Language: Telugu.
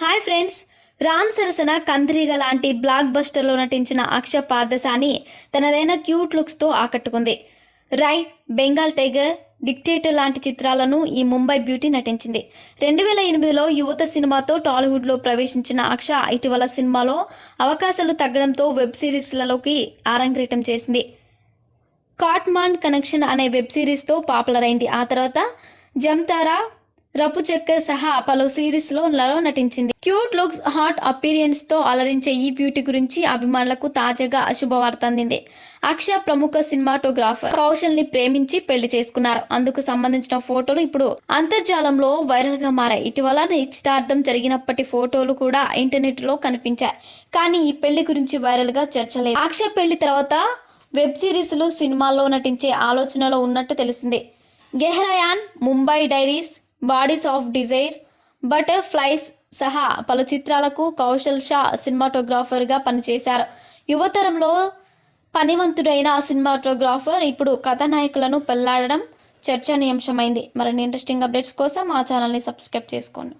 Hi friends. రామ్ సరసన కందిరీగ లాంటి బ్లాక్ బస్టర్లో నటించిన అక్ష పార్దసాని తనదైన క్యూట్ లుక్స్తో ఆకట్టుకుంది. రైట్ బెంగాల్ టైగర్ డిక్టేటర్ లాంటి చిత్రాలను ఈ ముంబై బ్యూటీ నటించింది. రెండు వేల ఎనిమిదిలో యువత సినిమాతో టాలీవుడ్లో ప్రవేశించిన అక్ష ఇటీవల సినిమాలో అవకాశాలు తగ్గడంతో వెబ్ సిరీస్లలోకి ఆరంగేటం చేసింది. కాట్మాండ్ కనెక్షన్ అనే వెబ్ సిరీస్తో పాపులర్ అయింది ఆ తర్వాత జమ్తారా రపు చక్కర్ సహా పలు సిరీస్లలో నటించింది. క్యూట్ లుక్స్ హాట్ అపీరియన్స్తో అలరించే ఈ బ్యూటీ గురించి అభిమానులకు తాజాగా శుభవార్త అందింది. అక్ష ప్రముఖ సినిమాటోగ్రాఫర్ కౌశల్ని ప్రేమించి పెళ్ళి చేసుకున్నారు. అందుకు సంబంధించిన ఫోటోలు ఇప్పుడు అంతర్జాలంలో వైరల్గా మారాయి. ఇటీవల నిశ్చితార్థం జరిగినప్పటి ఫోటోలు కూడా ఇంటర్నెట్లో కనిపించాయి. కానీ ఈ పెళ్ళి గురించి వైరల్గా చర్చ లేదు. అక్ష పెళ్ళి తర్వాత వెబ్ సిరీస్లు సినిమాల్లో నటించే ఆలోచనలో ఉన్నట్టు తెలిసింది. Gehraiyaan Mumbai diaries bodies of desire butterflies సహా పలు చిత్రాలకు కౌశల్ షా సినిమాటోగ్రాఫర్గా పనిచేశారు. యువతరంలో పనివంతుడైన సినిమాటోగ్రాఫర్ ఇప్పుడు కథానాయకులను పెళ్ళాడడం చర్చనీయాంశమైంది. మరిన్ని ఇంట్రెస్టింగ్ అప్డేట్స్ కోసం మా ఛానల్ని సబ్స్క్రైబ్ చేసుకోండి.